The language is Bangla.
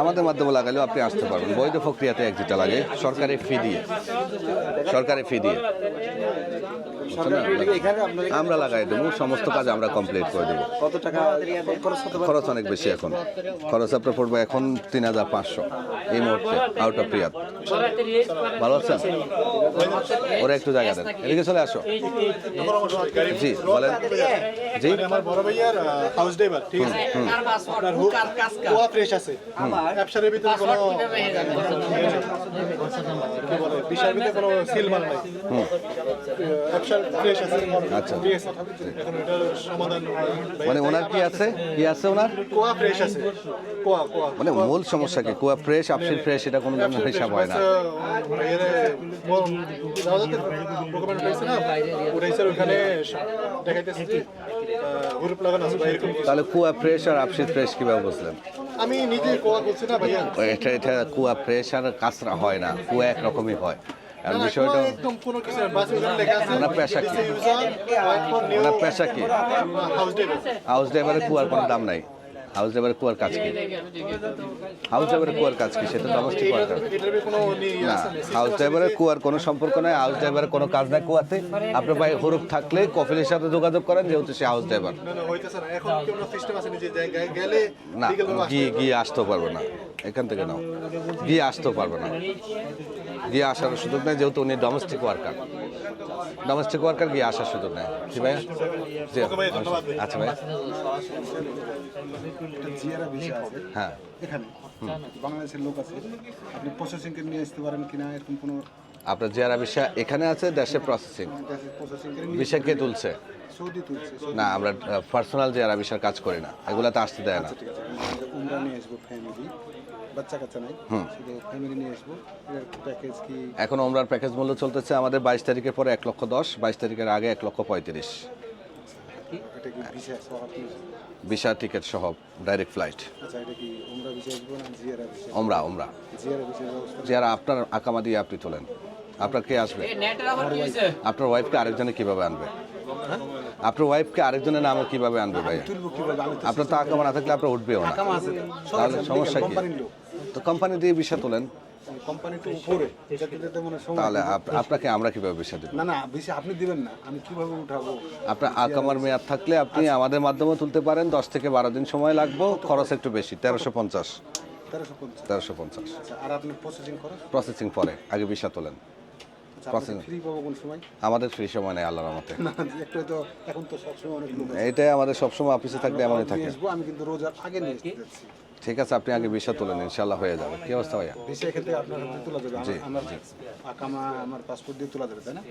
আমাদের মাধ্যমে লাগালেও আপনি আসতে পারবেন। বৈধ প্রক্রিয়াতে এক যেটা লাগে সরকারি ফি দিয়ে। সরকারি ফি দিয়ে আমরা লাগাই দেবো সমস্ত কাজ আমরা কমপ্লিট করে দেবো। কত টাকা খরচ খরচ অনেক বেশি এখন। খরচ আপনার পড়বে এখন তিন হাজার পাঁচশো। এই মুহূর্তে আউট অফ রিয়াদ ভালো আছেন? ওরা একটু জায়গা দেন। এদিকে চলে আসো। জি বলেন। জি আমার বড় ভাইয়ার হাউস ড্রাইভার ঠিক আছে? আছে। ব্যবসার ভিতরে কোনো কি বলে বিষয়ের ভিতরে কোনো নাই। ব্যবসার ফ্রেশ আছে আচ্ছা। এখন এটার সমাধান মানে ওনার কি আছে? কি আছে ওনার? কোয়া ফ্রেশ আছে। কোয়া কোয়া। মানে মূল সমস্যা কি? কুয়া ফ্রেশ আপসির ফ্রেশ এটা কোনো ধরনের হিসাব হয় না। ডকুমেন্ট পাইছে না? ওটা হিসেবে ওখানে দেখাইতেছে কি গ্রুপ লাগানো আছে বা এরকম কিছু। তাহলে কুয়া ফ্রেশ আর আপসির ফ্রেশ কীভাবে বুঝলেন? আমি এটা এটা কুয়া ফ্রেশ আর কাঁচরা হয় না কুয়া একরকমই হয় আর বিষয়টা ওনার পেশা কি? ওনার পেশা কি? হাউস ড্রাইভারের কুয়ার কোনো দাম নাই হাউস ড্রাইভারের কুয়ার কাজ কি? হাউস ড্রাইভারের কুয়ার কাজ কি? সেটা ডোমেস্টিক ওয়ার্কার না হাউস ড্রাইভারের কুয়ার কোনো সম্পর্ক নাই হাউস ড্রাইভারের কোনো কাজ নাই কুয়াতে। আপনার ভাই হরুপ থাকলে কফিলের সাথে যোগাযোগ করেন যেহেতু সে হাউস ড্রাইভার। না, গিয়ে গিয়ে আসতেও পারব না। এখান থেকে নাও। গিয়ে আসতেও পারব না। গিয়ে আসার সুযোগ নেই যেহেতু উনি ডোমেস্টিক ওয়ার্কার ডোমেস্টিক ওয়ার্কার গিয়ে আসার সুযোগ নেই। জি ভাই জি ভাই, ধন্যবাদ। ভাই। আচ্ছা জিয়ারা ভিসা আছে। হ্যাঁ। এখানে বাংলাদেশের লোক আছে। আপনি প্রসেসিংকে নিয়ে আসতে পারেন কিনা এরকম কোনো আপনার জিয়ারা বিষয় এখানে আছে দেশে প্রসেসিং প্রসেসিং কে তুলছে? না আমরা পার্সোনাল জিয়ারা বিষয়ের কাজ করি না। এগুলাতে আসতে দেয় না। ঠিক নিয়ে আসব ফ্যামিলি বাচ্চা কাচ্চা নাই। ফ্যামিলি নিয়ে আসব। প্যাকেজ কি? এখন ওমরার প্যাকেজ মূল্য চলতেছে আমাদের বাইশ তারিখের পরে এক লক্ষ দশ বাইশ তারিখের আগে এক লক্ষ পঁয়ত্রিশ। ভিসা সহ আপনি? ভিসা টিকিট সহ ডাইরেক্ট ফ্লাইট। আচ্ছা এটা কি আমরা ভিসা আসব না জিয়ারা ভিসা? ওমরা ওমরা জিয়ারা ভিসা ব্যবস্থা? যারা আপনার আকামা দিয়ে আপনি তোলেন। আপনার কে আসবে? আপনার ওয়াইফকে আরেকজনে কীভাবে আনবে? আপনার ওয়াইফকে আরেকজনের নামে কীভাবে আনবে ভাই আপনার তো আকামা না থাকলে আপনার উঠবেও না। তাহলে সমস্যা কি? তো কোম্পানি দিয়ে বিষয় তোলেন। কোম্পানি তো উপরে মানে সময় তাহলে আপনাকে আমরা কীভাবে বিষয় দেবো? না না ভিসা আপনি দিবেন না আমি কীভাবে উঠাবো? আপনার আকামার মেয়াদ থাকলে আপনি আমাদের মাধ্যমে তুলতে পারেন দশ থেকে বারো দিন সময় লাগবে খরচ একটু বেশি তেরোশো পঞ্চাশ। তেরোশো পঞ্চাশ। আচ্ছা আর আপনি প্রসেসিং করেন প্রসেসিং পরে আগে বিষা তোলেন। আচ্ছা আমাদের ফ্রি সময় নেই আল্লাহর মতে না একটু তো এখন তো সবসময় অনেক লোক আছে। এইটাই আমাদের সবসময় অফিসে থাকলে এমনই থাকে। আমি কিন্তু রোজার আগে নিয়ে ঠিক আছে আপনি আগে বিষয় তুলে নিন ইনশাল্লাহ হয়ে যাবে। কি অবস্থা ভাইয়া? ভিসা ক্ষেত্রে আপনার হাতে তোলা যাবে আমার পাসপোর্ট দিয়ে তোলা যাবে তাই না?